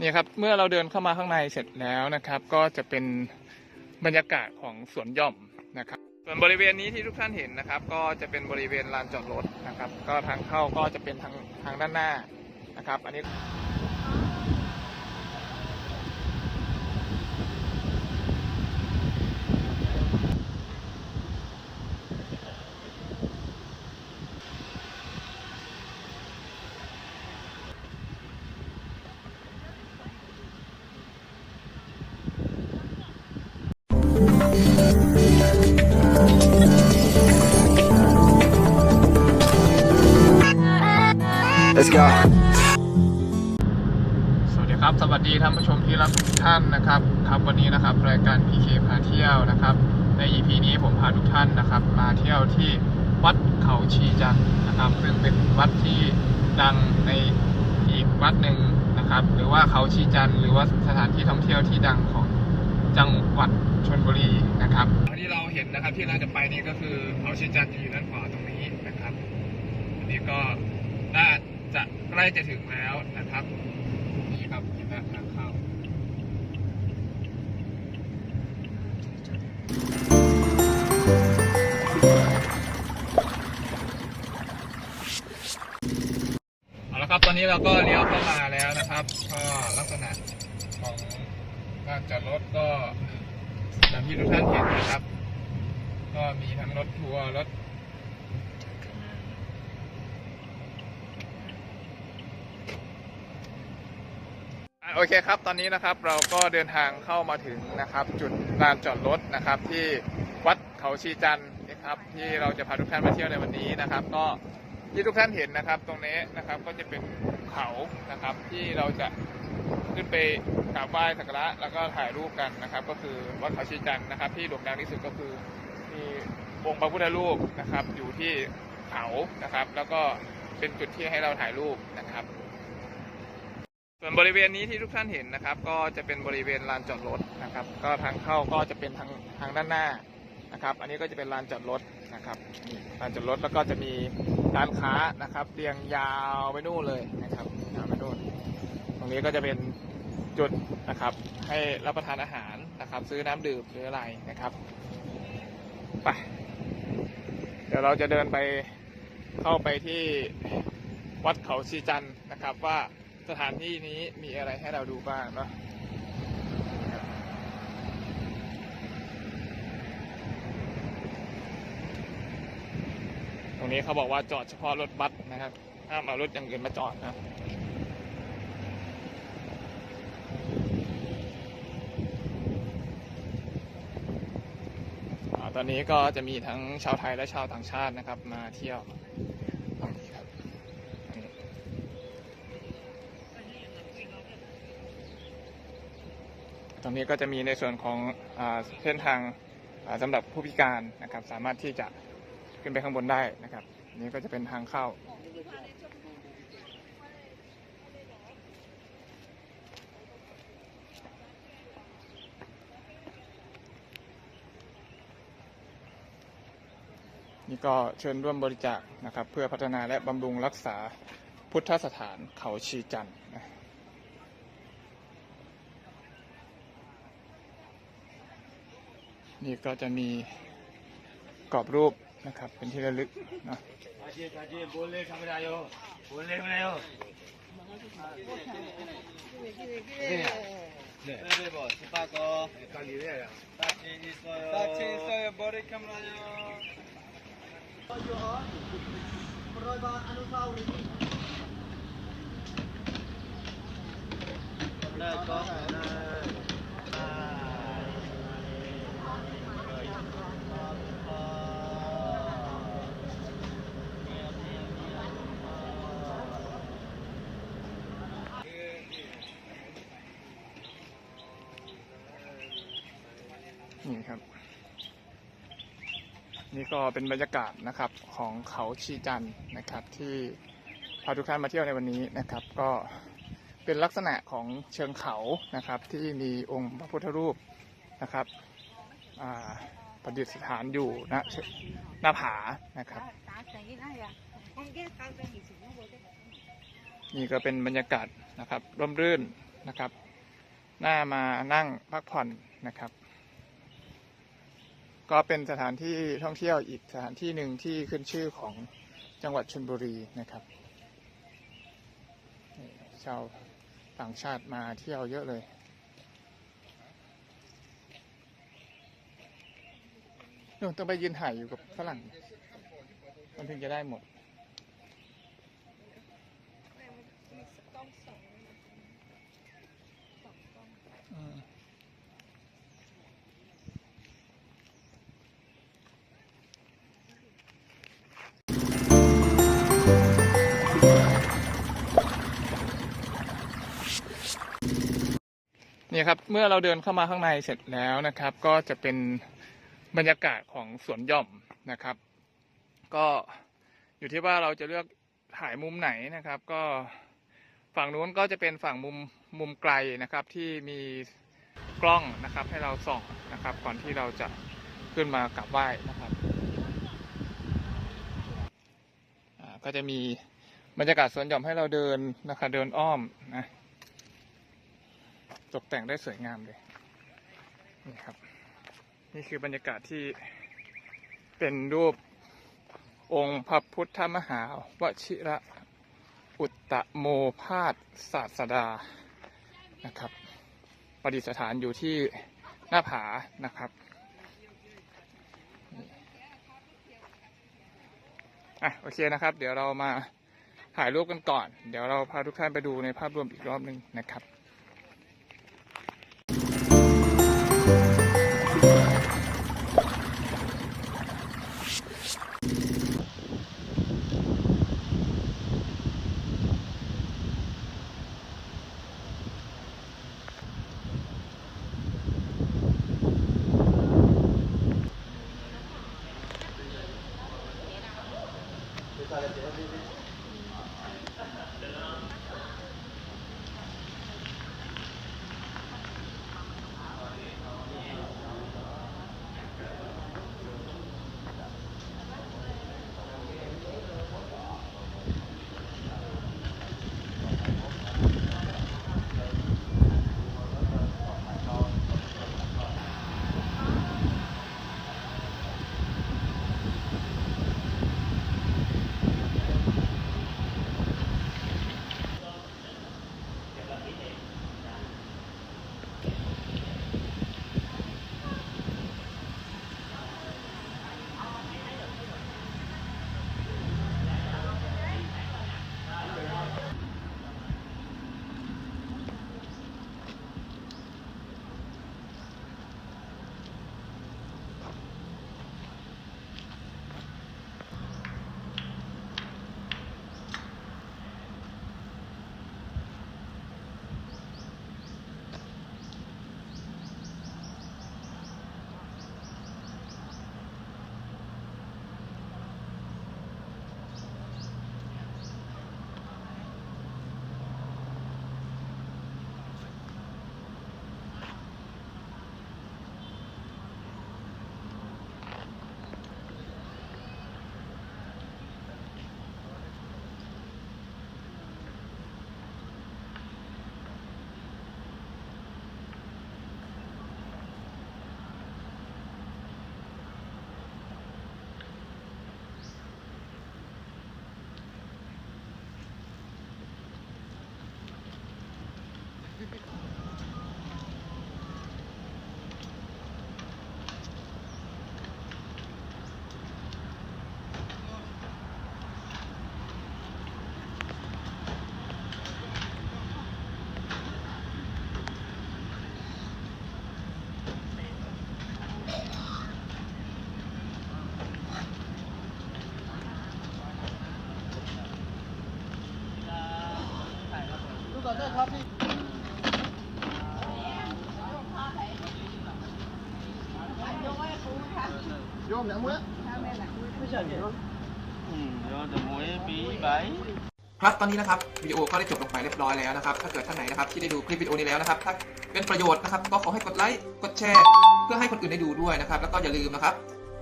นี่ครับ เมื่อเราเดินเข้ามาข้างในเสร็จแล้วนะครับ ก็จะเป็นบรรยากาศของสวนหย่อมนะครับ ส่วนบริเวณนี้ที่ทุกท่านเห็นนะครับ ก็จะเป็นบริเวณลานจอดรถนะครับ ก็ทางเข้าก็จะเป็นทางทางด้านหน้านะครับ อันนี้ Let's go. สวัสดีครับ สวัสดีท่านผู้ชมที่รักทุกท่านนะครับ ครับวันนี้นะครับรายการ PK พาเที่ยวนะครับ ใน EP นี้ผมพาทุกท่านนะครับ มาเที่ยวที่วัดเขาชีจันนะครับ ซึ่งเป็นวัดที่ดังในอีกวัดหนึ่งนะครับ หรือว่าเขาชีจันหรือว่าสถานที่ท่องเที่ยวที่ดังของจังหวัดชลบุรีนะครับที่เราเห็นนะครับที่เราจะไปนี่ก็คือเขาชีจันอยู่ด้านขวาตรงนี้นะครับ อันนี้ก็ ล้จะถึงแล้วนะครับ นี่ครับเห็นไหมทางเข้าเอาละครับตอนนี้เราก็เลี้ยวเข้ามาแล้วนะครับ ก็ลักษณะของลานจอดรถก็อย่างที่ทุกท่านเห็นนะครับ ก็มีทั้งรถทัวร์รถ อะ โอเคครับ ตอนนี้นะครับเราก็เดินทางเข้ามาถึงนะครับ จุดลานจอดรถนะครับ ที่วัดเขาชีจันนะครับ ที่เราจะพาทุกท่านมาเที่ยวในวันนี้นะครับ ก็ที่ทุกท่านเห็นนะครับ ตรงนี้นะครับก็จะเป็นเขานะครับ ที่เราจะขึ้นไปกราบไหว้สักการะแล้วก็ถ่ายรูปกันนะครับ ก็คือวัดเขาชีจันนะครับ ที่โด่งดังที่สุดก็คือมีองค์พระพุทธรูปนะครับ อยู่ที่เขานะครับ แล้วก็เป็นจุดที่ให้เราถ่ายรูปนะครับ ส่วนบริเวณนี้ที่ทุกท่านเห็นนะครับ ก็จะเป็นบริเวณลานจอดรถนะครับ ก็ทางเข้าก็จะเป็นทางทางด้านหน้านะครับ อันนี้ก็จะเป็นลานจอดรถนะครับลานจอดรถแล้วก็จะมีร้านค้านะครับเรียงยาวไปนู่นเลยนะครับยาวไปนู่นตรงนี้ก็จะเป็นจุดนะครับ ให้รับประทานอาหารนะครับ ซื้อน้ำดื่มหรืออะไรนะครับไปเดี๋ยวเราจะเดินไปเข้าไปที่วัดเขาชีจันนะครับว่า สถานที่นี้มีอะไรให้เราดูบ้างเนาะตรงนี้เขาบอกว่าจอดเฉพาะรถบัสนะครับห้ามเอารถอย่างอื่นมาจอดนะตอนนี้ก็จะมีทั้งชาวไทยและชาวต่างชาตินะครับ มาเที่ยวตรงนี้ครับอันนี้ ตรงนี้ก็จะมีในส่วนของเส้นทางอ่าสำหรับผู้พิการนะครับ สามารถที่จะขึ้นไปข้างบนได้นะครับ นี่ก็จะเป็นทางเข้า นี่ก็เชิญร่วมบริจาคนะครับ เพื่อพัฒนาและบำรุงรักษาพุทธสถานเขาชีจันทร์ นี่ก็จะมีกรอบรูปนะครับ เป็นที่ระลึกนะ Kaji, kaji, boleh นี่ครับ นี่ก็เป็นบรรยากาศนะครับของเขาชีจันนะครับ ที่พาทุกท่านมาเที่ยวในวันนี้นะครับ ก็เป็นลักษณะของเชิงเขานะครับ ที่มีองค์พระพุทธรูปนะครับประดิษฐานอยู่นะหน้าผานะครับ นี่ก็เป็นบรรยากาศนะครับร่มรื่นนะครับน่ามานั่งพักผ่อนนะครับ ก็เป็นสถานที่ท่องเที่ยวอีกสถานที่หนึ่งที่ขึ้นชื่อของจังหวัดชลบุรีนะครับชาวต่างชาติมาเที่ยวเยอะเลยนู่นต้องไปยืนถ่ายอยู่กับฝรั่ง มันถึงจะได้หมด นี่ครับเมื่อเราเดินเข้ามาข้างในเสร็จแล้วนะครับ ก็จะเป็นบรรยากาศของสวนหย่อมนะครับ ก็อยู่ที่ว่าเราจะเลือกถ่ายมุมไหนนะครับ ก็ฝั่งนู้นก็จะเป็นฝั่งมุมมุมไกลนะครับ ที่มีกล้องนะครับ ให้เราส่องนะครับ ก่อนที่เราจะขึ้นมากราบไหว้นะครับก็จะมีบรรยากาศสวนหย่อมให้เราเดินนะครับเดินอ้อมนะ ตกแต่งได้สวยงามเลย นี่ครับ นี่คือบรรยากาศที่เป็นรูปองค์พระพุทธมหาวชิระอุตตโมพาสศาสดานะครับ ประดิษฐานอยู่ที่หน้าผานะครับอะโอเคนะครับ เดี๋ยวเรามาถ่ายรูปกันก่อน เดี๋ยวเราพาทุกท่านไปดูในภาพรวมอีกรอบหนึ่งนะครับ ครับตอนนี้นะครับวิดีโอก็ได้จบลงไปเรียบร้อยแล้วนะครับถ้าเกิดท่านไหนนะครับที่ได้ดูคลิปวิดีโอนี้แล้วนะครับถ้าเป็นประโยชน์นะครับก็ขอให้กดไลค์กดแชร์ เพื่อให้คนอื่นได้ดูด้วยนะครับ แล้วก็อย่าลืมนะครับ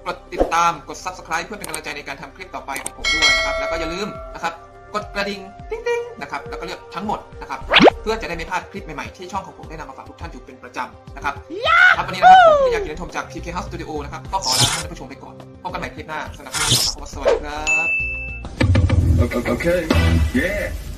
กดติดตามกด subscribe เพื่อเป็นกำลังใจในการทำคลิปต่อไปของผมด้วยนะครับ แล้วก็อย่าอย่าลืมนะครับ กดกระดิ่งติ๊งติ๊งนะครับแล้วก็เลือกทั้งหมดนะครับ เพื่อจะได้ไม่พลาดคลิปใหม่ๆที่ช่องของผมได้นำมาฝากทุกท่านอยู่เป็นประจำนะครับครับวันนี้นะครับผมพิทยากินชมจาก PK House Studio นะครับก็ขอลาท่านผู้ชมไปก่อนพบกันใหม่คลิปหน้าสำหรับวันนี้ขอบคุณสวัสดีครับ Okay. okay. Yeah.